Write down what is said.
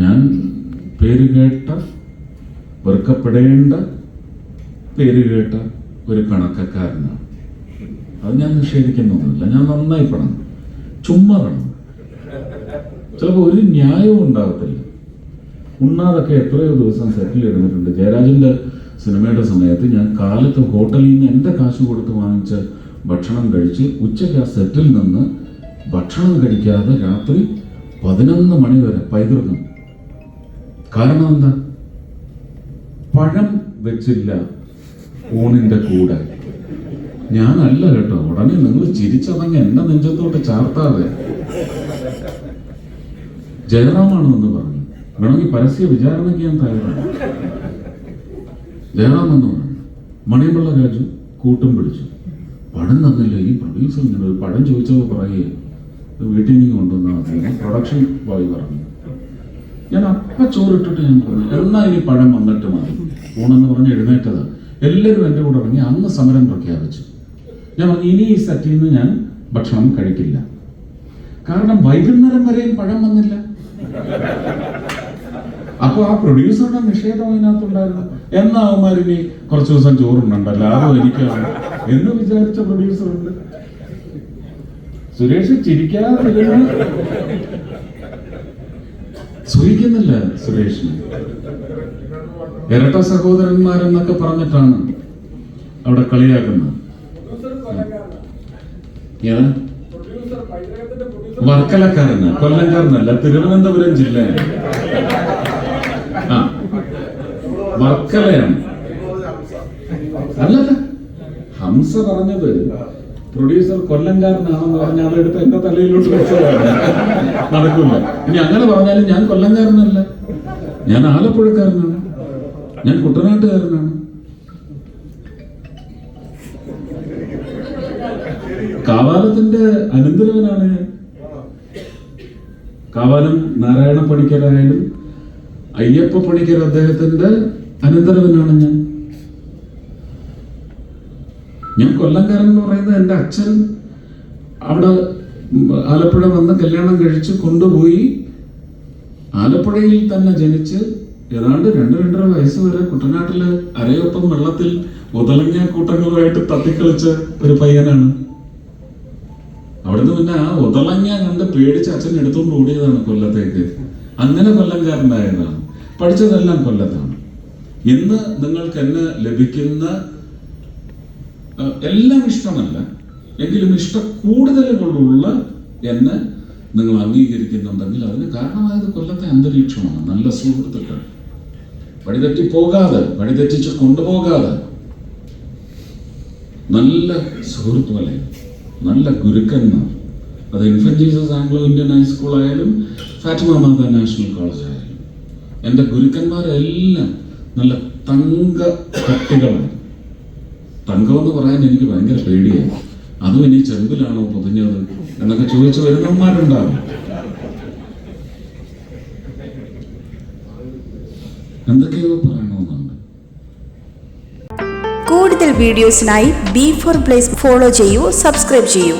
ഞാൻ പേര് കേട്ട വെറുക്കപ്പെടേണ്ട പേര് കേട്ട ഒരു കണക്കക്കാരനാണ്. അത് ഞാൻ നിഷേധിക്കുന്നൊന്നുമില്ല. ഞാൻ നന്നായി പണം ചുമ്മാ പണം ചിലപ്പോൾ ഒരു ന്യായവും ഉണ്ടാകത്തില്ല ഉണ്ണാതൊക്കെ എത്രയോ ദിവസം സെറ്റിൽ എടുത്തിട്ടുണ്ട് ജയരാജന്റെ സിനിമയുടെ സമയത്ത് ഞാൻ കാലത്ത് ഹോട്ടലിൽ നിന്ന് എന്റെ കാശ് കൊടുത്ത് വാങ്ങിച്ച ഭക്ഷണം കഴിച്ച് ഉച്ചയ്ക്ക് ആ സെറ്റിൽ നിന്ന് ഭക്ഷണം കഴിക്കാതെ രാത്രി പതിനൊന്ന് മണി വരെ പൈതൃകം. കാരണം എന്താ? പഴം വെച്ചില്ല ഊണിന്റെ കൂടെ. ഞാനല്ല കേട്ടോ. ഉടനെ നിങ്ങൾ ചിരിച്ചതങ്ങ് എന്റെ നെഞ്ചത്തോട്ട് ചാർത്താതെ. ജയറാമാണെന്ന് പറഞ്ഞു. വേണമെങ്കിൽ പരസ്യ വിചാരണയ്ക്ക് ഞാൻ തയ്യാറാണ്. ജയറാം എന്ന് പറഞ്ഞു. മണിയമ്പിള്ള രാജു കൂട്ടും പിടിച്ചു. പടം തന്നില്ല. ഈ പ്രൊഡ്യൂസർ ഇങ്ങനെ പഴം ചോദിച്ചപ്പോൾ പറയുക വീട്ടിൽ നിന്ന് കൊണ്ടുവന്നാൽ പ്രൊഡക്ഷൻ ബോയ് പറഞ്ഞു. ഞാൻ അപ്പ ചോറിട്ടിട്ട് ഞാൻ പറഞ്ഞു എന്നാ ഇനി പഴം വന്നിട്ട് മതി. ഊണെന്ന് പറഞ്ഞ് എഴുന്നേറ്റത്. എല്ലാവരും എന്റെ കൂടെ ഇറങ്ങി അന്ന് സമരം പ്രഖ്യാപിച്ചു. ഞാൻ പറഞ്ഞു ഇനി ഈ സെറ്റിൽ നിന്ന് ഞാൻ ഭക്ഷണം കഴിക്കില്ല. കാരണം വൈകുന്നേരം വരെയും പഴം വന്നില്ല. അപ്പൊ ആ പ്രൊഡ്യൂസറുടെ നിഷേധം അതിനകത്തുണ്ടായിരുന്നു. എന്നാ അവന്മാരിനി കുറച്ച് ദിവസം ചോറുണ്ടല്ലോ അതോ എനിക്കാണ് എന്ന് വിചാരിച്ച പ്രൊഡ്യൂസർ ഉണ്ട്. സുരേഷ് ചിരിക്കാതെ ഇരുന്ന് സുരേഷ്. ഇരട്ട സഹോദരന്മാരെന്നൊക്കെ പറഞ്ഞിട്ടാണ് അവിടെ കളിയാക്കുന്നത്. വർക്കലക്കാരന് കൊല്ലംകാരനല്ല തിരുവനന്തപുരം ജില്ലയാണ്. ആ വർക്കലയാണ്. അല്ലല്ല ഹംസ പറഞ്ഞത് പ്രൊഡ്യൂസർ കൊല്ലംകാരനാണെന്ന് പറഞ്ഞ അതെടുത്ത് എന്റെ തലയിലോട്ട് വെച്ചതാണ്. നടക്കില്ല ഇനി അങ്ങനെ പറഞ്ഞാലും ഞാൻ കൊല്ലംകാരനല്ല. ഞാൻ ആലപ്പുഴക്കാരനാണ്. ഞാൻ കുട്ടനാട്ടുകാരനാണ്. കാവാലത്തിന്റെ അനന്തരവനാണ് ഞാൻ. കാവാലം നാരായണ പണിക്കരായാലും അയ്യപ്പ പണിക്കർ അദ്ദേഹത്തിന്റെ അനന്തരവനാണ് ഞാൻ. ഞാൻ കൊല്ലംകാരൻ എന്ന് പറയുന്നത് എന്റെ അച്ഛൻ അവിടെ ആലപ്പുഴ വന്ന് കല്യാണം കഴിച്ച് കൊണ്ടുപോയി ആലപ്പുഴയിൽ തന്നെ ജനിച്ച് ഏതാണ്ട് രണ്ട് രണ്ടര വയസ്സ് വരെ കുട്ടനാട്ടിൽ അരയൊപ്പം വെള്ളത്തിൽ ഒതലങ്ങിയ കൂട്ടങ്ങളുമായിട്ട് തത്തിക്കളിച്ച ഒരു പയ്യനാണ്. അവിടുന്ന് പിന്നെ ആ ഉതളങ്ങ കണ്ട് പേടിച്ച് അച്ഛൻ എടുത്തുകൊണ്ട് ഓടിയതാണ് കൊല്ലത്തേക്ക്. അങ്ങനെ കൊല്ലംകാരനായതാണ്. പഠിച്ചതെല്ലാം കൊല്ലത്താണ്. ഇന്ന് നിങ്ങൾക്ക് എന്നെ ലഭിക്കുന്ന എല്ലാം ഇഷ്ടമല്ല. എങ്കിലും ഇഷ്ട കൂടുതലുകളുള്ള എന്നെ നിങ്ങൾ അംഗീകരിക്കുന്നുണ്ടെങ്കിൽ അതിന് കാരണമായത് കൊല്ലത്തെ അന്തരീക്ഷമാണ്. നല്ല സുഹൃത്തുക്കൾ. വഴിതെറ്റി പോകാതെ വഴിതെറ്റിച്ച് കൊണ്ടുപോകാതെ. നല്ല സുഹൃത്ത് വലയം നല്ല ഗുരുക്കന്മാർ. അത് ഇൻഫന്റ് ആംഗ്ലോ ഇന്ത്യൻ ഹൈസ്കൂൾ ആയാലും ഫാറ്റിമ മാത നാഷണൽ കോളേജ് ആയാലും. എന്റെ ഗുരുക്കന്മാരെല്ലാം നല്ല തങ്ക കട്ടികളാണ് തങ്കം എന്ന് പറയാൻ എനിക്ക് ഭയങ്കര പേടിയായി. അതും ഇനി ചെമ്പിലാണോ പൊതിഞ്ഞത് എന്നൊക്കെ ചോദിച്ചു വരുന്നവന്മാരുണ്ടാവും. എന്തൊക്കെയോ പറയണമെന്നുണ്ട്. കൂടുതൽ വീഡിയോസിനായി ബി ഫോർ പ്ലേസ് ഫോളോ ചെയ്യൂ സബ്സ്ക്രൈബ് ചെയ്യൂ.